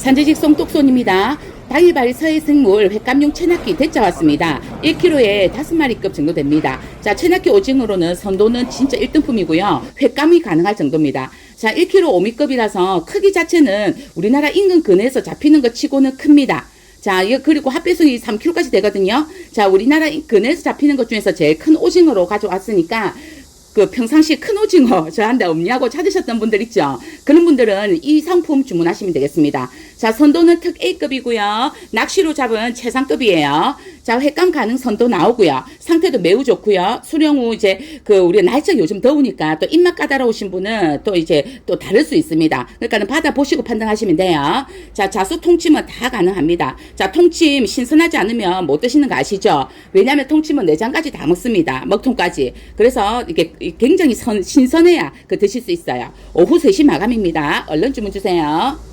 산지직 송독손입니다. 당일발이 서해생물 횟감용 체납기 대짜 왔습니다. 1kg에 5마리급 정도 됩니다. 자, 체납기 오징어로는 선도는 진짜 1등품이고요. 횟감이 가능할 정도입니다. 자, 1kg 5미급이라서 크기 자체는 우리나라 인근 근해에서 잡히는 것 치고는 큽니다. 자, 이거 그리고 합배송이 3kg까지 되거든요. 자, 우리나라 인- 근해에서 잡히는 것 중에서 제일 큰 오징어로 가져왔으니까 그 평상시에 큰 오징어 저한테 없냐고 찾으셨던 분들 있죠. 그런 분들은 이 상품 주문하시면 되겠습니다. 자, 선도는 특 A급이고요. 낚시로 잡은 최상급이에요. 자, 횟감 가능 선도 나오고요. 상태도 매우 좋고요. 수령 후 이제 그 우리 날짜 요즘 더우니까 또 입맛 까다로우신 분은 또 이제 또 다를 수 있습니다. 그러니까는 받아 보시고 판단하시면 돼요. 자, 자수 통침은 다 가능합니다. 자, 통침 신선하지 않으면 못 드시는 거 아시죠? 왜냐하면 통침은 내장까지 다 먹습니다. 먹통까지. 그래서 이게 굉장히 선- 신선해야 그 드실 수 있어요. 오후 3시 마감입니다. 얼른 주문 주세요.